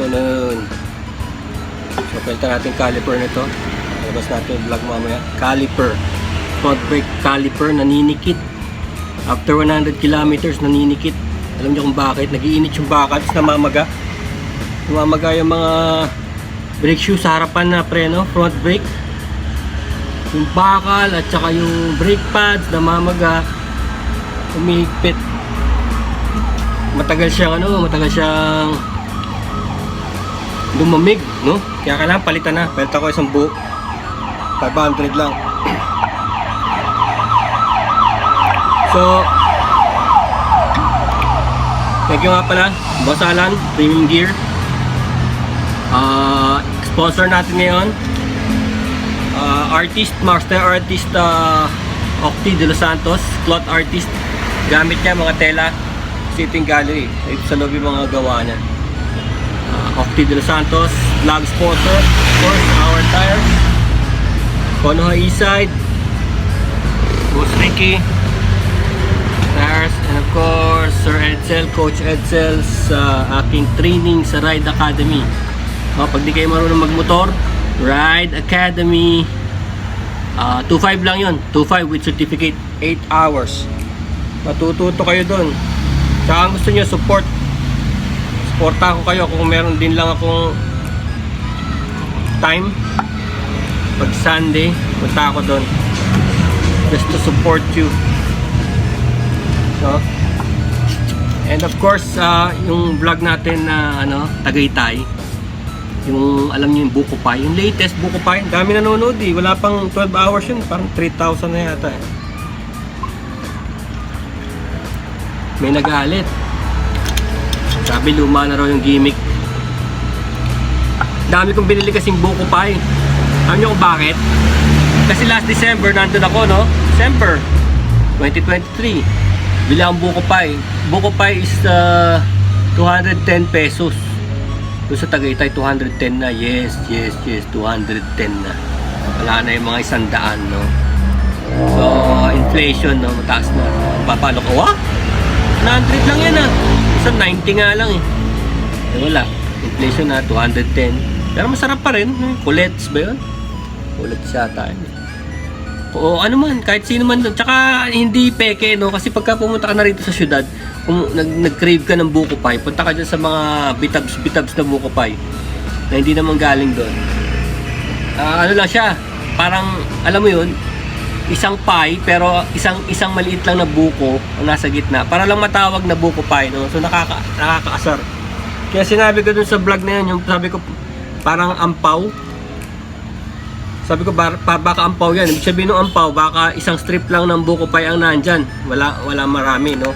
afternoon. So, palitan natin caliper nito. Labas natin yung vlog mamaya. Caliper. Front brake caliper, naninikit. After 100 kilometers, naninikit. Alam niyo kung bakit? Nagiinit yung bakal, tapos namamaga. Namamaga yung mga brake shoes sa harapan na preno, front brake. Yung bakal at saka yung brake pads, namamaga. Umihigpit. Matagal siyang ano, matagal siyang lumamig, no? Kaya kailangan palitan na. Palitan ko isang buo. 500 lang. So, thank you nga pala, Boss Alan, Premium Gear. Ah, sponsor natin ngayon, ah, artist, master artist, uh, Octi de Los Santos, cloth artist. Gamit niya mga tela, sitting gallery. Ito sa loob yung mga gawa niya. Uh, Octi de Los Santos, vlog sponsor, of course, our tires. Konoha Eastside, Boss Ricky, tires, and of course, Sir Edsel, Coach Edsel sa aking training sa Ride Academy. O, pag di kayo marunong magmotor, Ride Academy, ah 2.5 lang yon 2.5 with certificate, 8 hours. Matututo kayo. Tsaka kung gusto nyo support, supporta ko kayo kung meron din lang akong time. Pag Sunday, punta ako doon. Just to support you. No? And of course, ah, yung vlog natin na ano, Tagaytay. Yung alam niyo yung Buko Pie, yung latest Buko Pie, dami nanonood eh. Wala pang 12 hours yun, parang 3,000 na yata eh. May nagalit. Sabi luma na raw yung gimmick. Dami kong binili kasing Buko Pie. Alam niyo kung bakit? Kasi last December nandun ako, no? December 2023. Bili akong Buko Pie. Buko Pie is uh, 210 pesos. Doon sa Tagaytay, 210 na. Yes, yes, yes, 210 na. Wala na yung mga isang daan, no? So, inflation, no? Mataas na. Papalo ko, wah? 100 lang yan, ah. Isang 90 nga lang, eh. Eh, wala. Inflation na, 210. Pero masarap pa rin. eh. Kulets ba yun? Kulets yata yun. Oo, ano man, kahit sino man. Tsaka hindi peke, no? Kasi pagka pumunta ka na rito sa syudad, kung nag, nag-crave ka ng buko pie, punta ka dyan sa mga bitabs-bitabs na buko pie na hindi naman galing doon. Ah, ano lang siya, parang, alam mo yun, isang pie, pero isang isang maliit lang na buko ang nasa gitna. Para lang matawag na buko pie, no? So, nakaka, nakakaasar. Kaya sinabi ko dun sa vlog na yun, yung sabi ko, parang ampaw, sabi ko, bar, pa, baka ampaw yan. Ibig sabihin ng ampaw, baka isang strip lang ng buko pie ang nandyan. Wala, wala marami, no?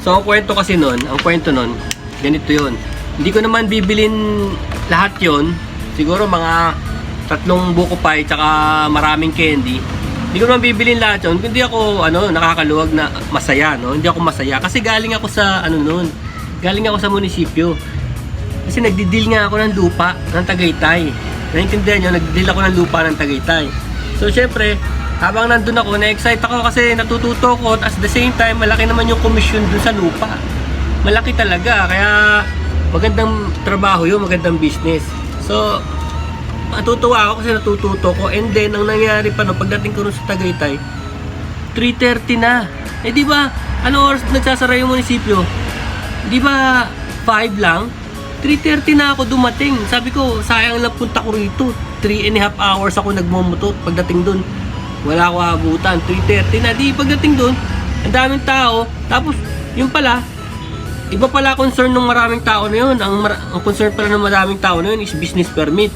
So, ang kwento kasi nun, ang kwento nun, ganito yon. Hindi ko naman bibilin lahat yon. Siguro mga tatlong buko pie, tsaka maraming candy. Hindi ko naman bibilin lahat yon. Hindi ako, ano, nakakaluwag na masaya, no? Hindi ako masaya. Kasi galing ako sa, ano nun, galing ako sa munisipyo. Kasi nagdi-deal nga ako ng lupa ng Tagaytay. Naintindihan nyo, nagdi-deal ako ng lupa ng Tagaytay. So, syempre, habang nandun ako, na-excite ako kasi natututo ko at the same time, malaki naman yung commission dun sa lupa. Malaki talaga, kaya magandang trabaho yun, magandang business. So, matutuwa ako kasi natututo ko and then, ang nangyari pa no, pagdating ko sa Tagaytay, 3.30 na. Eh di ba, ano oras nagsasara yung munisipyo? Di ba, 5 lang? 3.30 na ako dumating. Sabi ko, sayang lang punta ko rito. 3 and a half hours ako nagmumotor pagdating dun. Wala ako abutan. 3.30 na. Di pagdating dun, ang daming tao. Tapos, yung pala, iba pala concern ng maraming tao na yun. Ang, ang concern pala ng maraming tao na yun is business permit.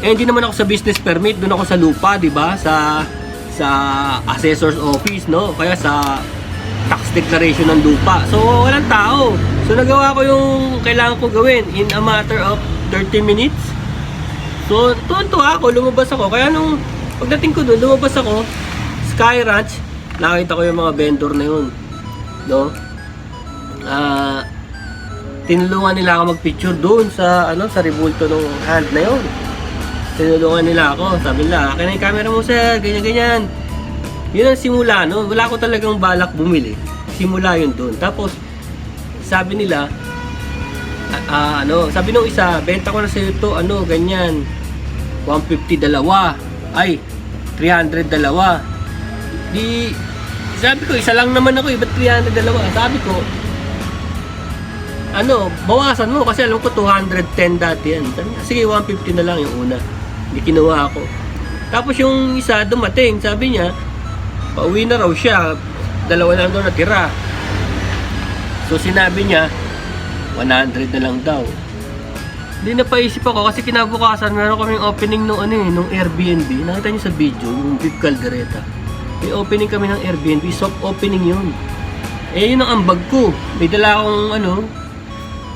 Eh, hindi naman ako sa business permit. Doon ako sa lupa, di ba? Sa sa assessor's office, no? Kaya sa tax declaration ng lupa. So, walang tao. So, nagawa ko yung kailangan ko gawin in a matter of 30 minutes. So, tuwan-tuwa ako, lumabas ako. Kaya nung pagdating ko doon, lumabas ako, Sky Ranch, nakita ko yung mga vendor na yun. No? Ah, tinulungan nila ako magpicture doon sa ano sa ribulto ng hand na yun. Tinulungan nila ako. Sabi nila, akin na yung camera mo sir, ganyan-ganyan. Yun ang simula, no? Wala ko talagang balak bumili. Simula yun doon. Tapos, sabi nila, ah, ano, sabi nung isa, benta ko na sa'yo ito, ano, ganyan. 150 dalawa. Ay, 300 dalawa. Di, sabi ko, isa lang naman ako, eh, ba't 300 dalawa? Sabi ko, ano, bawasan mo kasi alam ko 210 dati yan. Sige, 150 na lang yung una. Hindi kinuha ako. Tapos yung isa dumating, sabi niya, pauwi na raw siya. Dalawa lang daw natira. So sinabi niya, 100 na lang daw. Hindi napaisip ako kasi kinabukasan meron kaming opening nung ano eh, nung Airbnb. Nakita niyo sa video, yung Beef Caldereta. May opening kami ng Airbnb, soft opening yun. Eh yun ang ambag ko. May dala akong ano,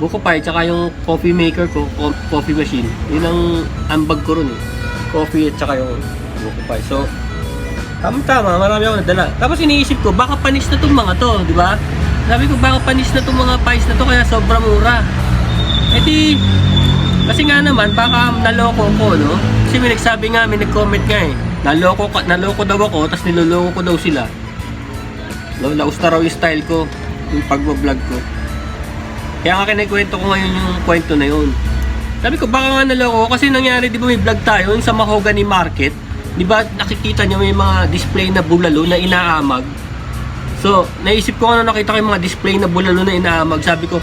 buko pie, tsaka yung coffee maker ko, co- coffee machine. Yun ang ambag ko ron eh. Coffee at tsaka yung buko pie. So, tama-tama, marami ako nadala. Tapos iniisip ko, baka panis na tong mga to, di ba? Sabi ko, baka panis na tong mga pies na to, kaya sobrang mura. Eh di, kasi nga naman, baka naloko ko, no? Kasi may nagsabi nga, may nag-comment nga eh. Naloko, ka, naloko daw ako, tapos niloloko ko daw sila. Laos na raw yung style ko, yung pagbablog ko. Kaya nga kinikwento ko ngayon yung kwento na yun. Sabi ko, baka nga naloko ko kasi nangyari, di ba may vlog tayo, yung sa Mahogany Market. Di ba nakikita nyo may mga display na bulalo na inaamag. So, naisip ko ano nakita ko yung mga display na bulalo na inaamag. Sabi ko,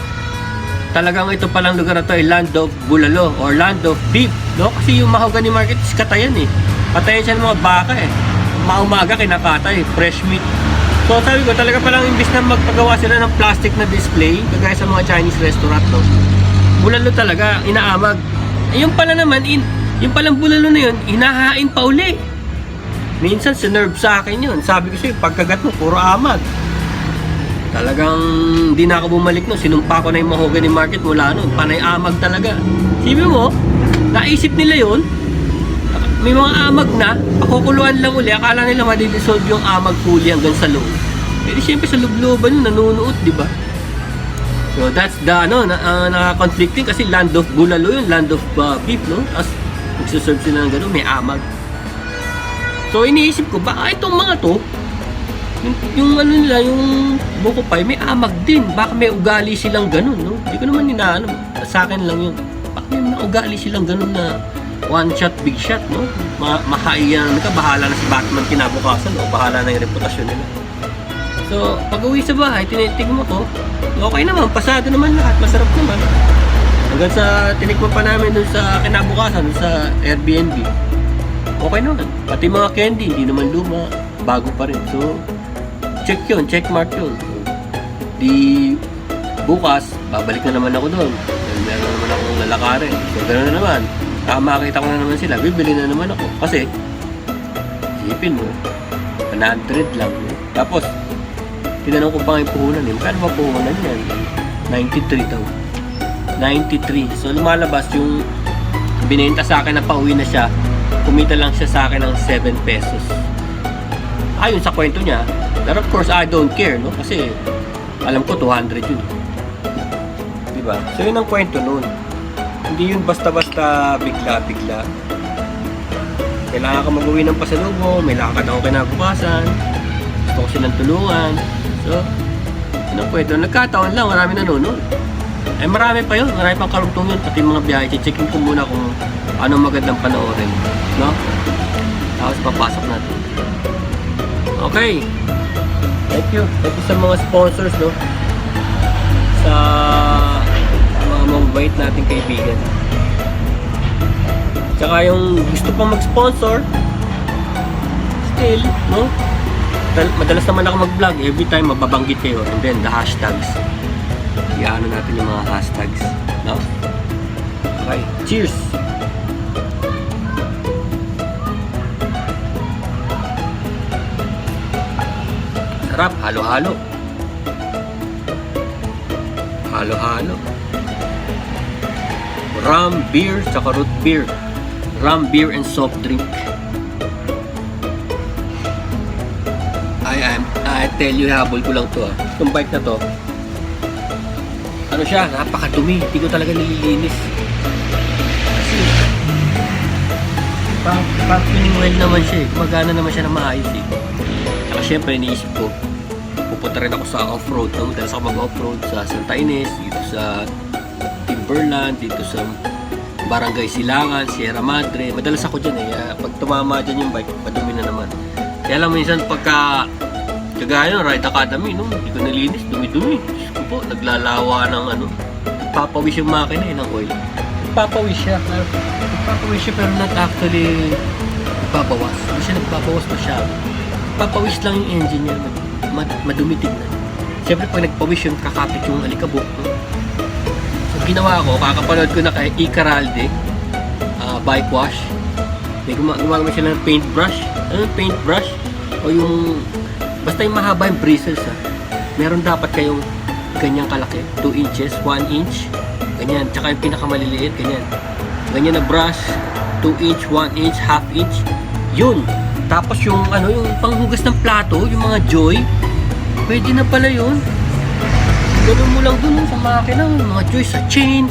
talagang ito palang lugar na to ay land of bulalo or land of beef. No? Kasi yung Mahogany Market is katayan eh. Katayan siya ng mga baka eh. Maumaga kinakatay, fresh meat. So sabi ko talaga palang imbis na magpagawa sila ng plastic na display, kagaya sa mga Chinese restaurant, no? Bulalo talaga, inaamag. Eh, yung pala naman, in, yung palang bulalo na yun, hinahain pa uli. Minsan, sinerve sa akin yun. Sabi ko sa'yo, pagkagat mo, puro amag. Talagang di na ako bumalik no. Sinumpa ko na yung mahogany market mula noon. Panay amag talaga. Sibi mo, naisip nila yun. May mga amag na, pakukuluan lang uli. Akala nila madidissolve yung amag fully hanggang sa loob. Eh di syempre sa loob-looban yun, nanunuot, di ba? So that's the ano, na, uh, naka-conflicting kasi land of bulalo yun, land of uh, beef, no? As magsaserve sila ng gano'n, may amag. So iniisip ko, baka itong mga to, yung, yung ano nila, yung buko pie, may amag din. Baka may ugali silang ganun, no? Hindi ko naman inaano. Sa akin lang yun. Baka may ugali silang ganun na one shot, big shot, no? Ma mahaiyan ka, bahala na si Batman kinabukasan, o bahala na yung reputasyon nila. So, pag uwi sa bahay, tinitig mo ko, okay naman, pasado naman lahat, masarap naman. Hanggang sa tinikman pa namin dun sa kinabukasan, dun sa Airbnb. Okay naman. Pati mga candy, hindi naman luma, bago pa rin. So, check yun, check mark yun. Di bukas, babalik na naman ako doon. Meron naman akong lalakarin. So, gano'n na naman. Ah, makita ko na naman sila, bibili na naman ako. Kasi, isipin mo, 100 lang. Tapos, tinanong ko pa nga yung puhunan eh. Magkano ba puhunan yan? 93 daw. 93. So, lumalabas yung binenta sa akin na pauwi na siya. Kumita lang siya sa akin ng 7 pesos. Ayon sa kwento niya, but of course, I don't care, no? Kasi, alam ko, 200 yun. Diba? So, yun ang kwento nun. Hindi yun basta-basta bigla-bigla. Kailangan ka mag-uwi ng pasalubong, may lakad ako kinabukasan, gusto ko silang tulungan. So, ang kwento. Nagkataon lang, marami nanonood. Eh, marami pa yun. Marami pang karugtong yun. Pati mga biyahe. Checkin ko muna kung ano magandang panoorin. No? Tapos papasok natin. Okay. Thank you. Thank you sa mga sponsors, no? Sa mabait nating kaibigan. Tsaka yung gusto pang mag-sponsor, still, no? Dal- Madalas naman ako mag-vlog. Every time mababanggit kayo. And then the hashtags. Iano natin yung mga hashtags. No? Okay. Cheers! Sarap. Halo-halo. Halo-halo. Rum, beer, tsaka root beer. Rum, beer, and soft drink. I am, I tell you, habol ko lang to ah. Itong bike na to, ano siya, napakadumi. Hindi ko talaga nililinis. Kasi, pa, pa well naman siya eh. Magana naman siya na maayos eh. Saka syempre, iniisip ko, pupunta rin ako sa off-road. No? Madalas ako mag-off-road sa Santa Ines, dito sa Timberland, dito sa Barangay Silangan, Sierra Madre. Madalas ako dyan eh. Kaya Pag tumama dyan yung bike, madumi na naman. Kaya lang minsan pagka kagaya ng Ride Academy, no? hindi ko nalinis, dumi-dumi. Diyos ko po, naglalawa ng ano. Papawis yung makina eh, ng oil. Papawis siya. Papawis siya pero not actually nagpapawas. Hindi siya nagpapawas masyado. Papawis lang yung engine niya. Mad, madumi tignan. Siyempre pag nagpawis yung kakapit yung alikabok. No? Ginawa ko, kakapanood ko na kay Icaralde, ah, bike wash. May guma- gumagawa sila ng paintbrush. Ano yung paintbrush? O yung, basta yung mahaba yung bristles ha. Meron dapat kayong ganyang kalaki. 2 inches, 1 inch. Ganyan. Tsaka yung pinakamaliliit, ganyan. Ganyan na brush. 2 inch, 1 inch, half inch. Yun. Tapos yung ano, yung panghugas ng plato, yung mga joy, pwede na pala yun. Ganun mo lang dun sa makina, mga joy sa chain.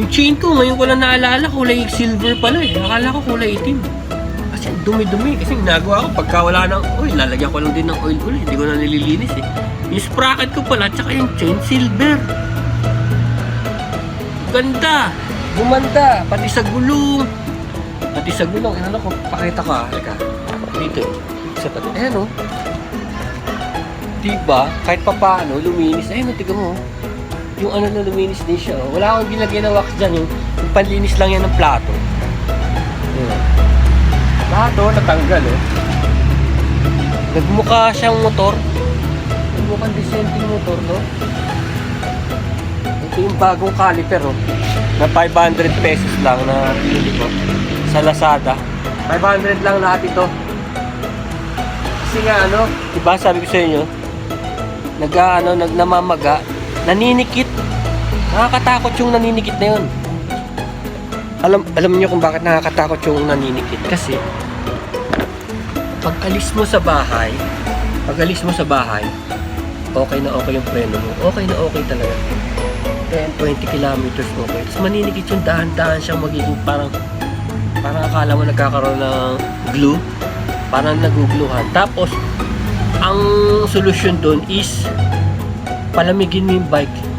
Yung chain ko, ngayon ko lang naalala, kulay silver pala eh. Akala ko kulay itim. Kasi dumi-dumi. Kasi ginagawa ko, pagka wala ng oil, lalagyan ko lang din ng oil ulit. Hindi ko na nililinis eh. Yung sprocket ko pala, tsaka yung chain, silver. Ganda. Gumanda. Pati sa gulong. Pati sa gulong. Ano ko, pakita ko ah. Halika. Dito. Sa pati. Ayan oh. Diba? Kahit pa paano, luminis. Ayun, tiga mo. oh. Yung ano na luminis din siya. oh. Wala akong ginagyan ng wax dyan. Yung, yung panlinis lang yan ng plato. Ayan. Plato, natanggal oh. Nagmukha siyang motor. Nagmukhang dissenting motor, no? Ito yung bagong caliper, oh. Na 500 pesos lang na pinili ko sa Lazada. 500 lang lahat ito. Kasi nga ano, diba sabi ko sa inyo, nag ano, nagnamamaga, naninikit. Nakakatakot yung naninikit na yun. Alam, alam niyo kung bakit nakakatakot yung naninikit? Kasi, pag alis mo sa bahay, pag alis mo sa bahay, okay na okay yung preno mo. Okay na okay talaga. 10, 20 kilometers okay. Tapos maninikit yung dahan-dahan siyang magiging parang parang akala mo nagkakaroon ng glue. Parang nagugluhan. Tapos, ang solusyon doon is palamigin mo yung bike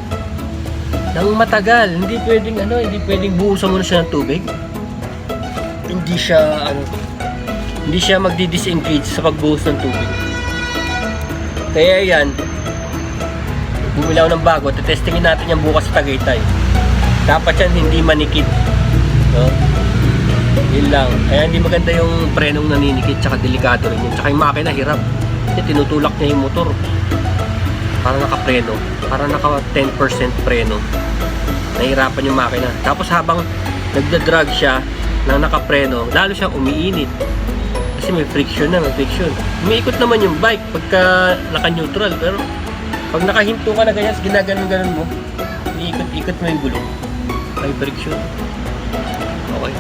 nang matagal. Hindi pwedeng ano, hindi pwedeng buhusan mo na siya ng tubig. Hindi siya ano, hindi siya magdi-disengage sa pagbuhos ng tubig. Kaya yan, bumili ng bago, tetestingin natin yan bukas sa Tagaytay. Dapat yan hindi manikit. No? Yun lang. Kaya hindi maganda yung prenong naninikit, tsaka delikado rin yun. Tsaka yung makina, hirap. Kasi tinutulak niya yung motor. Para nakapreno. Para naka 10% preno. Nahirapan yung makina. Tapos habang nagda-drag siya na nakapreno, lalo siyang umiinit. Kasi may friction na, may friction. Umiikot naman yung bike pagka naka-neutral. Pero pag nakahinto ka na ganyan, ginaganon-ganon mo, umiikot-ikot mo yung gulong. May friction. Okay.